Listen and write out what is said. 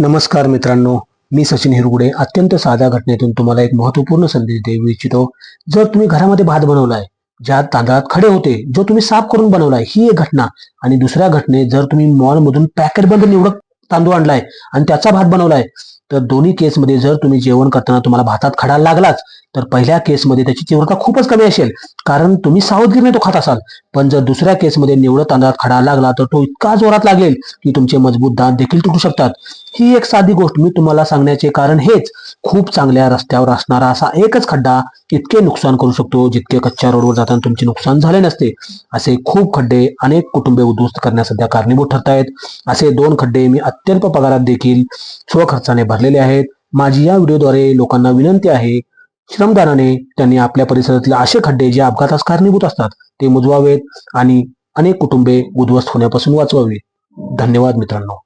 नमस्कार मित्रांनो मी सचिन हिरगुडे. अत्यंत साध्या घटनेतून तुम्हाला एक महत्त्वपूर्ण संदेश देऊ इच्छितो. जर तुम्ही घरामध्ये भात बनवलाय ज्या तांदळात खडे होते जो तुम्ही साफ करून बनवलाय ही एक घटना. आणि दुसऱ्या घटनेत जर तुम्ही मॉलमधून पॅकेटबंद निवडक तांदूळ आणलाय आणि त्याचा भात बनवलाय तर दोन्ही केसमध्ये जर तुम्ही जेवण करताना तुम्हाला भातात खडा लागलाच तर पहिल्या केसमध्ये त्याची तीव्रता खूपच कमी असेल. कारण तुम्ही सावधगिरीने तो खात असाल. पण जर दुसऱ्या केसमध्ये निवड तांदळात खडा लागला तर तो इतका जोरात लागेल की तुमचे मजबूत दात देखील तुटू शकतात. ही एक साधी गोष्ट मी तुम्हाला सांगण्याचे कारण हेच. खूप चांगल्या रस्त्यावर असणारा असा एकच खड्डा इतके नुकसान करू शकतो जितके कच्च्या रोडवर जाताना तुमचे नुकसान झाले नसते. असे खूप खड्डे अनेक कुटुंबे उद्ध्वस्त करण्यास सध्या कारणीभूत ठरतायत. असे दोन खड्डे मी अत्यल्प पगारात देखील स्वखर्चाने भरलेले आहेत. माझी या व्हिडिओद्वारे लोकांना विनंती आहे श्रमदानाने त्यांनी आपल्या परिसरातील असे खड्डे जे अपघातास कारणीभूत असतात ते मुजवावेत आणि अनेक कुटुंबे उद्ध्वस्त होण्यापासून वाचवावेत. धन्यवाद मित्रांनो.